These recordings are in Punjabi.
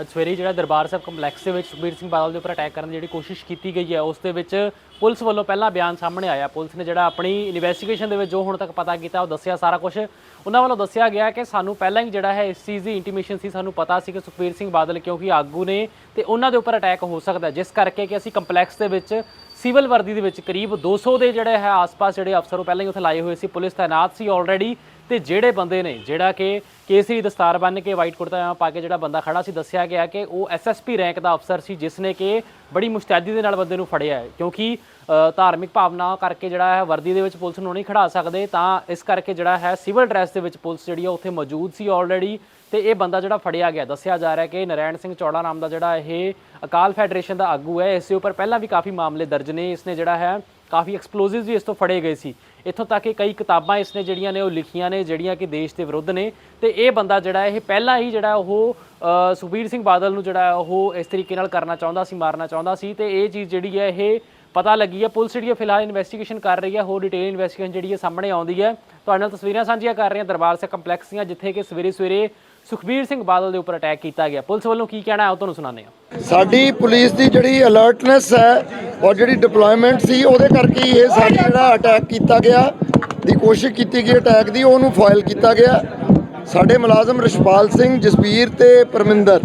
ਅੱਜ ਸਵੇਰੇ ਜਿਹੜਾ ਦਰਬਾਰ ਸਾਹਿਬ ਕੰਪਲੈਕਸ ਦੇ ਵਿੱਚ ਸੁਖਬੀਰ ਸਿੰਘ ਬਾਦਲ ਦੇ ਉੱਪਰ ਅਟੈਕ ਕਰਨ ਦੀ ਜਿਹੜੀ ਕੋਸ਼ਿਸ਼ ਕੀਤੀ ਗਈ ਹੈ, ਉਸ ਦੇ ਵਿੱਚ ਪੁਲਿਸ ਵੱਲੋਂ ਪਹਿਲਾਂ ਬਿਆਨ ਸਾਹਮਣੇ ਆਇਆ। ਪੁਲਿਸ ਨੇ ਜਿਹੜਾ ਆਪਣੀ ਇਨਵੈਸਟੀਗੇਸ਼ਨ ਦੇ ਵਿੱਚ ਜੋ ਹੁਣ ਤੱਕ ਪਤਾ ਕੀਤਾ, ਉਹ ਦੱਸਿਆ ਸਾਰਾ ਕੁਝ ਉਹਨਾਂ ਵੱਲੋਂ ਦੱਸਿਆ ਗਿਆ ਕਿ ਸਾਨੂੰ ਪਹਿਲਾਂ ਹੀ ਜਿਹੜਾ ਹੈ, ਇਸ ਚੀਜ਼ ਦੀ ਇੰਟੀਮੇਸ਼ਨ ਸੀ, ਸਾਨੂੰ ਪਤਾ ਸੀ ਕਿ ਸੁਖਬੀਰ ਸਿੰਘ ਬਾਦਲ ਕਿਉਂਕਿ ਆਗੂ ਨੇ ਤੇ ਉਹਨਾਂ ਦੇ ਉੱਪਰ ਅਟੈਕ ਹੋ ਸਕਦਾ ਜਿਸ ਕਰਕੇ ਕਿ ਅਸੀਂ ਕੰਪਲੈਕਸ ਦੇ ਵਿੱਚ ਸਿਵਲ ਵਰਦੀ ਦੇ ਵਿੱਚ ਕਰੀਬ 200 ਦੇ ਜਿਹੜੇ ਹੈ, ਆਸ-ਪਾਸ ਜਿਹੜੇ ਅਫਸਰ ਉਹ ਪਹਿਲਾਂ ਹੀ ਉੱਥੇ ਲਾਏ ਹੋਏ ਸੀ। ਪੁਲਿਸ ਤਾਇਨਾਤ ਸੀ ਆਲਰੇਡੀ ਤੇ ਜਿਹੜੇ ਬੰਦੇ ਨੇ, ਜਿਹੜਾ ਕਿ ਕੇਸਰੀ ਦਸਤਾਰ ਬੰਨ੍ਹ ਕੇ ਵਾਈਟ ਕੁੜਤਾ ਪਾ ਕੇ ਜਿਹੜਾ ਬੰਦਾ ਖੜਾ ਸੀ, ਦੱਸਿਆ ਗਿਆ ਕਿ ਉਹ ਐਸਐਸਪੀ ਰੈਂਕ ਦਾ ਅਫਸਰ ਸੀ, ਜਿਸ ਨੇ ਕਿ ਬੜੀ ਮੁਸਤੈਦੀ ਦੇ ਨਾਲ ਬੰਦੇ ਨੂੰ ਫੜਿਆ ਹੈ। ਕਿਉਂਕਿ ਧਾਰਮਿਕ ਭਾਵਨਾ ਕਰਕੇ ਜਿਹੜਾ ਹੈ ਵਰਦੀ ਦੇ ਵਿੱਚ ਪੁਲਿਸ ਨੂੰ ਨਹੀਂ ਖੜਾ ਸਕਦੇ, ਤਾਂ ਇਸ ਕਰਕੇ ਜਿਹੜਾ ਹੈ ਸਿਵਲ ਡਰੈਸ ਦੇ ਵਿੱਚ ਪੁਲਿਸ ਜਿਹੜੀ ਆ ਉੱਥੇ ਮੌਜੂਦ ਸੀ ਆਲਰੇਡੀ ਤੇ ਇਹ ਬੰਦਾ ਜਿਹੜਾ ਫੜਿਆ ਗਿਆ। ਦੱਸਿਆ ਜਾ ਰਿਹਾ ਕਿ ਨਰੈਣ ਸਿੰਘ ਚੌੜਾ ਨਾਮ ਦਾ ਜਿਹੜਾ ਇਹ ਅਕਾਲ ਫੈਡਰੇਸ਼ਨ ਦਾ ਆਗੂ ਹੈ, ਇਸ ਦੇ ਉੱਪਰ ਪਹਿਲਾਂ ਵੀ ਕਾਫੀ ਮਾਮਲੇ ਦਰਜ ਨੇ। ਇਸ ਨੇ ਜਿਹੜਾ ਹੈ ਕਾਫੀ ਐਕਸਪਲੋਸਿਵਸ ਵੀ ਇਸ ਤੋਂ ਫੜੇ ਗਏ ਸੀ। ਇੱਥੋਂ ਤੱਕ ਕਿ ਕਈ ਕਿਤਾਬਾਂ ਇਸ ਨੇ ਜਿਹੜੀਆਂ ਨੇ ਉਹ ਲਿਖੀਆਂ ਨੇ, ਜਿਹੜੀਆਂ ਕਿ ਦੇਸ਼ ਦੇ ਵਿਰੁੱਧ ਨੇ। ਤੇ ਇਹ ਬੰਦਾ ਜਿਹੜਾ ਇਹ ਪਹਿਲਾਂ ਹੀ ਜਿਹੜਾ ਉਹ ਸੁਖਬੀਰ ਸਿੰਘ ਬਾਦਲ ਨੂੰ ਜਿਹੜਾ ਉਹ ਇਸ ਤਰੀਕੇ ਨਾਲ ਕਰਨਾ ਚਾਹੁੰਦਾ ਸੀ, ਮਾਰਨਾ ਚਾਹੁੰਦਾ ਸੀ। ਤੇ ਇਹ ਚੀਜ਼ ਜਿਹੜੀ ਹੈ, ਇਹ ਪਤਾ ਲੱਗੀ ਹੈ। ਪੁਲਿਸ ਜਿਹੜੀ ਹੈ, ਫਿਲਹਾਲ ਇਨਵੈਸਟੀਗੇਸ਼ਨ ਕਰ ਰਹੀ ਹੈ। ਹੋਰ ਡਿਟੇਲ ਇਨਵੈਸਟੀਗੇਸ਼ਨ ਜਿਹੜੀ ਹੈ, ਸਾਹਮਣੇ ਆਉਂਦੀ ਹੈ। ਤੁਹਾਡੇ ਨਾਲ ਤਸਵੀਰਾਂ ਸਾਂਝੀਆਂ ਕਰ ਰਹੇ ਹਾਂ। ਦਰਬਾਰ ਸਾਹਿਬ ਕੰਪਲੈਕਸ ਦੀਆਂ, ਜਿੱਥੇ ਕਿ ਸਵੇਰੇ ਸਵੇਰੇ ਸੁਖਬੀਰ ਸਿੰਘ ਬਾਦਲ ਦੇ ਉੱਪਰ ਅਟੈਕ ਕੀਤਾ ਗਿਆ। ਪੁਲਿਸ ਵੱਲੋਂ ਕੀ ਕਹਿਣਾ ਹੈ ਉਹ ਤੁਹਾਨੂੰ ਸੁਣਾਉਂਦੇ ਹਾਂ। ਸਾਡੀ ਪੁਲਿਸ ਦੀ ਜਿਹੜੀ ਅਲਰਟਨੈਸ ਹੈ, ਔਰ ਜਿਹੜੀ ਡਿਪਲੋਇਮੈਂਟ ਸੀ, ਉਹਦੇ ਕਰਕੇ ਇਹ ਸਾਡਾ ਜਿਹੜਾ ਅਟੈਕ ਕੀਤਾ ਗਿਆ। ਦੀ ਕੋਸ਼ਿਸ਼ ਕੀਤੀ ਗਈ ਅਟੈਕ ਦੀ, ਉਹਨੂੰ ਫਾਇਲ ਕੀਤਾ ਗਿਆ। ਸਾਡੇ ਮੁਲਾਜ਼ਮ ਰਿਸ਼ਪਾਲ ਸਿੰਘ, ਜਸਬੀਰ ਤੇ ਪਰਮਿੰਦਰ,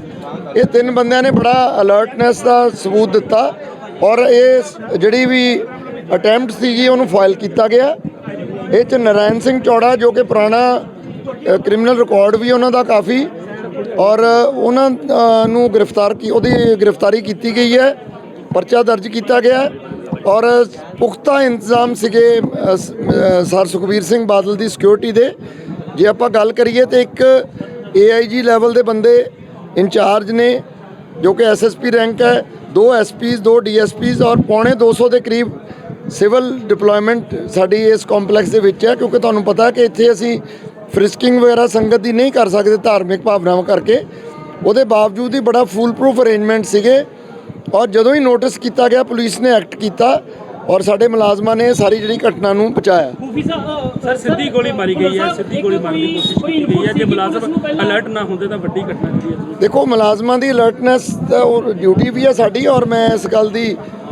ਇਹ ਤਿੰਨ ਬੰਦਿਆਂ ਨੇ ਬੜਾ ਅਲਰਟਨੈਸ ਦਾ ਸਬੂਤ ਦਿੱਤਾ, ਔਰ ਇਹ ਜਿਹੜੀ ਵੀ ਅਟੈਂਪਟ ਸੀਗੀ, ਉਹਨੂੰ ਫਾਇਲ ਕੀਤਾ ਗਿਆ। ਇਹ ਚ ਨਰਾਇਣ ਸਿੰਘ ਚੌੜਾ, ਜੋ ਕਿ ਪੁਰਾਣਾ ਕ੍ਰਿਮੀਨਲ ਰਿਕਾਰਡ ਵੀ ਉਹਨਾਂ ਦਾ ਕਾਫੀ ਔਰ ਉਹਨਾਂ ਨੂੰ ਗ੍ਰਿਫਤਾਰ ਕੀ, ਉਹਦੀ ਗ੍ਰਿਫਤਾਰੀ ਕੀਤੀ ਗਈ ਹੈ, ਪਰਚਾ ਦਰਜ ਕੀਤਾ ਗਿਆ ਔਰ ਪੁਖਤਾ ਇੰਤਜ਼ਾਮ ਸੀਗੇ ਸਰ ਸੁਖਬੀਰ ਸਿੰਘ ਬਾਦਲ ਦੀ ਸਿਕਿਉਰਿਟੀ ਦੇ। ਜੇ ਆਪਾਂ ਗੱਲ ਕਰੀਏ ਤੇ ਇੱਕ ਏਆਈਜੀ ਲੈਵਲ ਦੇ ਬੰਦੇ ਇੰਚਾਰਜ ਨੇ, ਜੋ ਕਿ ਐਸਐਸਪੀ ਰੈਂਕ ਹੈ, ਦੋ ਐਸਪੀਸ ਦੋ ਡੀਐਸਪੀਸ ਔਰ ਪੌਣੇ 200 ਦੇ ਕਰੀਬ ਸਿਵਲ ਡਿਪਲੋਇਮੈਂਟ ਸਾਡੀ ਇਸ ਕੰਪਲੈਕਸ ਦੇ ਵਿੱਚ ਹੈ, ਕਿਉਂਕਿ ਤੁਹਾਨੂੰ ਪਤਾ ਕਿ ਇੱਥੇ ਅਸੀਂ ਫ੍ਰਿਸਕਿੰਗ ਵਗੈਰਾ ਸੰਗਤ ਦੀ ਨਹੀਂ ਕਰ ਸਕਦੇ ਧਾਰਮਿਕ ਭਾਵਨਾਵਾਂ ਕਰਕੇ। ਉਹਦੇ ਬਾਵਜੂਦ ਹੀ ਬੜਾ ਫੂਲ ਪ੍ਰੂਫ ਅਰੇਂਜਮੈਂਟ ਸੀਗੇ। ਔਰ ਜਦੋਂ ਹੀ ਨੋਟਿਸ ਕੀਤਾ ਗਿਆ ਪੁਲਿਸ ਨੇ ਐਕਟ ਕੀਤਾ ਔਰ ਸਾਡੇ ਮੁਲਾਜ਼ਮਾਂ ਨੇ ਸਾਰੀ ਜਿਹੜੀ ਘਟਨਾ ਨੂੰ ਬਚਾਇਆ ਖੂਫੀ ਸਾਹਿਬ ਸਰ ਸਿੱਧੀ ਗੋਲੀ ਮਾਰੀ ਗਈ ਹੈ ਸਿੱਧੀ ਗੋਲੀ ਮਾਰਨ ਦੀ ਕੋਸ਼ਿਸ਼ ਕੀਤੀ ਗਈ ਹੈ ਜੇ ਮੁਲਾਜ਼ਮ ਅਲਰਟ ਨਾ ਹੁੰਦੇ ਤਾਂ ਵੱਡੀ ਘਟਨਾ ਜਿਹੜੀ ਹੈ। ਦੇਖੋ ਮੁਲਾਜ਼ਮਾਂ ਦੀ ਅਲਰਟਨੈਸ ਉਹ ਡਿਊਟੀ ਵੀ ਹੈ ਸਾਡੀ ਔਰ ਮੈਂ ਇਸ ਗੱਲ ਦੀ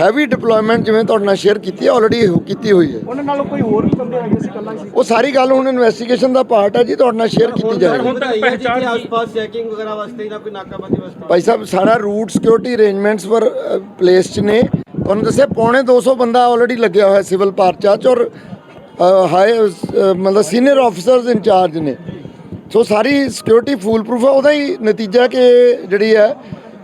ਹੈਵੀ ਡਿਪਲੋਇਮੈਂਟ ਜਿਵੇਂ ਤੁਹਾਡੇ ਨਾਲ ਸ਼ੇਅਰ ਕੀਤੀ ਹੈ ਆਲਰੇਡੀ ਕੀਤੀ ਹੋਈ ਹੈ। ਉਹਨਾਂ ਨਾਲੋਂ ਕੋਈ ਹੋਰ ਵੀ ਬੰਦੇ ਹੈਗੇ ਸੀ ਕੱਲਾ ਹੀ ਸੀ? ਉਹ ਸਾਰੀ ਗੱਲ ਹੁਣ ਇਨਵੈਸਟੀਗੇਸ਼ਨ ਦਾ ਪਾਰਟ ਹੈ ਜੀ ਤੁਹਾਡੇ ਨਾਲ ਸ਼ੇਅਰ ਕੀਤੀ ਜਾਏਗੀ। ਹੁਣ ਪਹਿਚਾਣ ਆਸ-ਪਾਸ ਚੈਕਿੰਗ ਵਗੈਰਾ ਵਾਸਤੇ ਜਾਂ ਕੋਈ ਨਾਕਾਬੰਦੀ ਵਾਸਤੇ ਭਾਈ ਸਾਹਿਬ ਸਾਰਾ ਰੂਟ ਸਿਕਿਉਰਿਟੀ ਅਰੇਂਜਮੈਂਟਸ ਪਰ ਪਲੇਸ ਚ ਨੇ। ਤੁਹਾਨੂੰ ਦੱਸਿਆ ਪੌਣੇ 200 ਬੰਦਾ ਆਲਰੇਡੀ ਲੱਗਿਆ ਹੋਇਆ ਸਿਵਲ ਪਾਰਚਾ ਚ ਔਰ ਹਾਈ ਮਤਲਬ ਸੀਨੀਅਰ ਆਫੀਸਰਸ ਇੰਚਾਰਜ ਨੇ। ਸੋ ਸਾਰੀ ਸਿਕਿਉਰਿਟੀ ਫੂਲ ਪ੍ਰੂਫ ਹੈ ਉਹਦਾ ਹੀ ਨਤੀਜਾ ਕਿ ਜਿਹੜੀ ਹੈ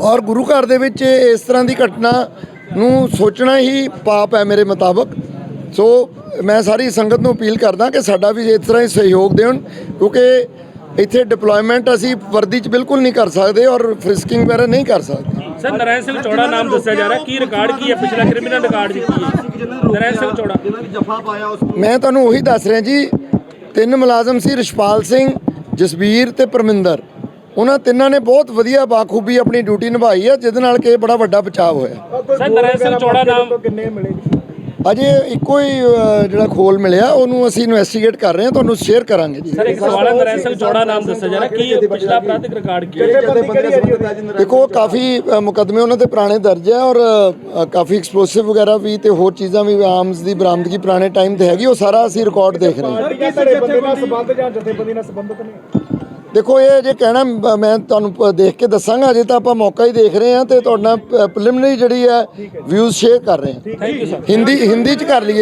ਔਰ ਗੁਰੂ ਘਰ ਦੇ ਵਿੱਚ ਇਸ ਤਰ੍ਹਾਂ ਦੀ ਘਟਨਾ ਨੂੰ ਸੋਚਣਾ ਹੀ ਪਾਪ ਹੈ ਮੇਰੇ ਮੁਤਾਬਕ। ਸੋ ਮੈਂ ਸਾਰੀ ਸੰਗਤ ਨੂੰ ਅਪੀਲ ਕਰਦਾ ਕਿ ਸਾਡਾ ਵੀ ਇਸ ਤਰ੍ਹਾਂ ਹੀ ਸਹਿਯੋਗ ਦੇਣ ਕਿਉਂਕਿ ਇੱਥੇ ਡਿਪਲੋਇਮੈਂਟ ਅਸੀਂ ਵਰਦੀ 'ਚ ਬਿਲਕੁਲ ਨਹੀਂ ਕਰ ਸਕਦੇ ਔਰ ਫ੍ਰਿਸਕਿੰਗ ਵਗੈਰਾ ਨਹੀਂ ਕਰ ਸਕਦੇ। ਸਰ ਨਰਾਇਣ ਸਿੰਘ ਚੌੜਾ ਨਾਮ ਦੱਸਿਆ ਜਾ ਰਿਹਾ। ਕੀ ਰਿਕਾਰਡ ਕੀ ਹੈ? ਪਿਛਲਾ ਕ੍ਰਿਮੀਨਲ ਰਿਕਾਰਡ ਜੀ ਕੀ ਹੈ? ਨਰਾਇਣ ਸਿੰਘ ਚੌੜਾ। ਜਿਨ੍ਹਾਂ ਦੀ ਜਫਾ ਪਾਇਆ ਉਸ ਮੈਂ ਤੁਹਾਨੂੰ ਉਹੀ ਦੱਸ ਰਿਹਾ ਜੀ ਤਿੰਨ ਮੁਲਾਜ਼ਮ ਸੀ ਰਿਸ਼ਪਾਲ ਸਿੰਘ ਜਸਬੀਰ ਤੇ ਪਰਮਿੰਦਰ। ਉਹਨਾਂ ਤਿੰਨਾਂ ਨੇ ਬਹੁਤ ਵਧੀਆ ਬਾਖੂਬੀ ਆਪਣੀ ਡਿਊਟੀ ਨਿਭਾਈ ਹੈ ਜਿਹਦੇ ਨਾਲ ਕਿ ਇਹ ਬੜਾ ਵੱਡਾ ਬਚਾਅ ਹੋਇਆ। ਸਰ ਨਰਾਇਣ ਸਿੰਘ ਚੌੜਾ ਨਾਮ ਕਿੰਨੇ ਮਿਲੇ? ਅਜੇ ਇੱਕੋ ਹੀ ਜਿਹੜਾ ਖੋਲ ਮਿਲਿਆ ਉਹਨੂੰ ਅਸੀਂ ਇਨਵੈਸਟੀਗੇਟ ਕਰ ਰਹੇ ਹਾਂ ਤੁਹਾਨੂੰ ਸ਼ੇਅਰ ਕਰਾਂਗੇ ਜੀ। ਸਰ ਇੱਕ ਸਵਾਲ ਹੈ ਨਰਾਇਣ ਸਿੰਘ ਚੌੜਾ ਨਾਮ ਦੱਸਿਆ ਜਾ ਰਿਹਾ ਕੀ ਪਿਛਲਾ ਅਪਰਾਧਿਕ ਰਿਕਾਰਡ ਕੀ ਹੈ? ਦੇਖੋ ਕਾਫੀ ਮੁਕੱਦਮੇ ਉਹਨਾਂ ਤੇ ਪੁਰਾਣੇ ਦਰਜ ਹੈ ਔਰ ਕਾਫੀ ਐਕਸਪਲੋਸਿਵ ਵਗੈਰਾ ਵੀ ਤੇ ਹੋਰ ਚੀਜ਼ਾਂ ਵੀ ਆਰਮਸ ਦੀ ਬਰਾਮਦਗੀ ਪੁਰਾਣੇ ਟਾਈਮ ਤੇ ਹੈਗੀ ਉਹ ਸਾਰਾ ਅਸੀਂ ਰਿਕਾਰਡ ਦੇਖ ਰਹੇ ਹਾਂ। ਧੜੇ ਬੰਦੇ ਨਾਲ ਸੰਬੰਧ ਜਾਂ ਜਥੇਬੰਦੀ ਨਾਲ ਸੰਬੰਧਿਤ ਨੇ? ਦੇਖੋ ਇਹ ਜੇ ਕਹਿਣਾ ਮ- ਤੁਹਾਨੂੰ ਦੇਖ ਕੇ ਦੱਸਾਂਗਾ ਅਜੇ ਤਾਂ ਆਪਾਂ ਮੌਕਾ ਹੀ ਦੇਖ ਰਹੇ ਹਾਂ ਤੇ ਤੁਹਾਡੇ ਪ੍ਰੀਲਿਮਿਨਰੀ ਜਿਹੜੀ ਹੈ ਵਿਊਜ਼ ਸ਼ੇਅਰ ਕਰ ਰਹੇ ਹਾਂ। ਹਿੰਦੀ ਹਿੰਦੀ ਚ ਕਰ ਲਈਏ।